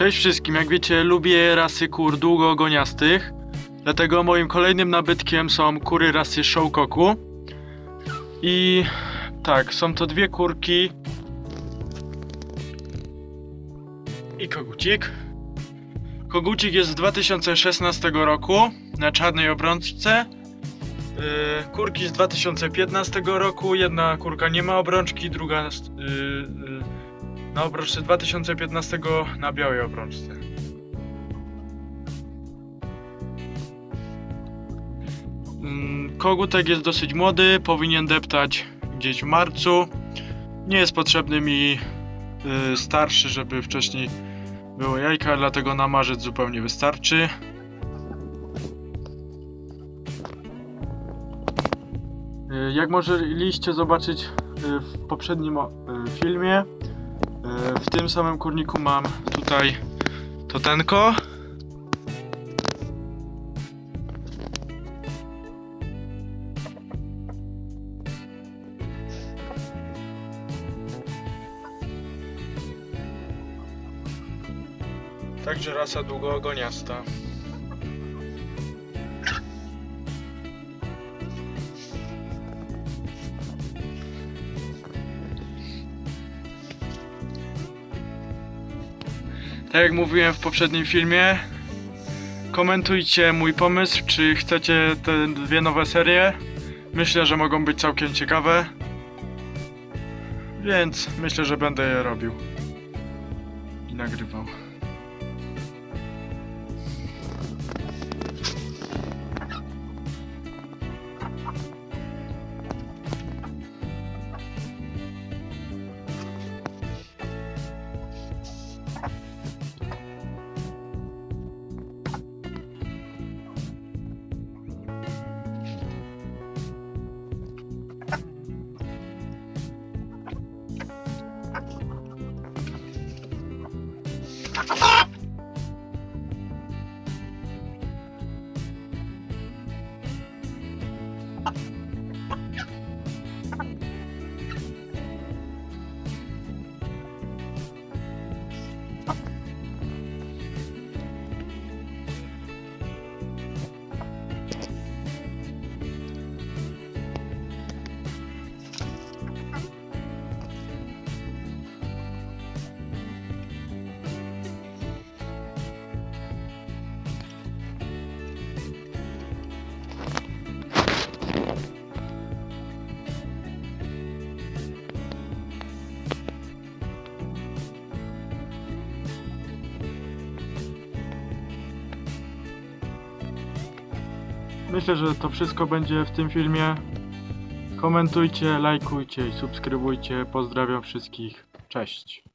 Cześć wszystkim, jak wiecie lubię rasy kur długoogoniastych, dlatego moim kolejnym nabytkiem są kury rasy Showkoku. I tak, są to dwie kurki i kogucik. Kogucik jest z 2016 roku na czarnej obrączce. Yy, kurki z 2015 roku, jedna kurka nie ma obrączki, druga yy, yy, na obrączce 2015 na białej obrączce. Mm, Kogutek jest dosyć młody, powinien deptać gdzieś w marcu. Nie jest potrzebny mi y, starszy, żeby wcześniej było jajka, dlatego na marzec zupełnie wystarczy. Y, Jak mogliście zobaczyć y, w poprzednim filmie, w tym samym kurniku mam tutaj totenko. Także rasa długoogoniasta. Tak jak mówiłem w poprzednim filmie, komentujcie mój pomysł, czy chcecie te dwie nowe serie. Myślę, że mogą być całkiem ciekawe. Więc myślę, że będę je robił. I nagrywał. あ っ Myślę, że to wszystko będzie w tym filmie. Komentujcie, lajkujcie i subskrybujcie. Pozdrawiam wszystkich. Cześć.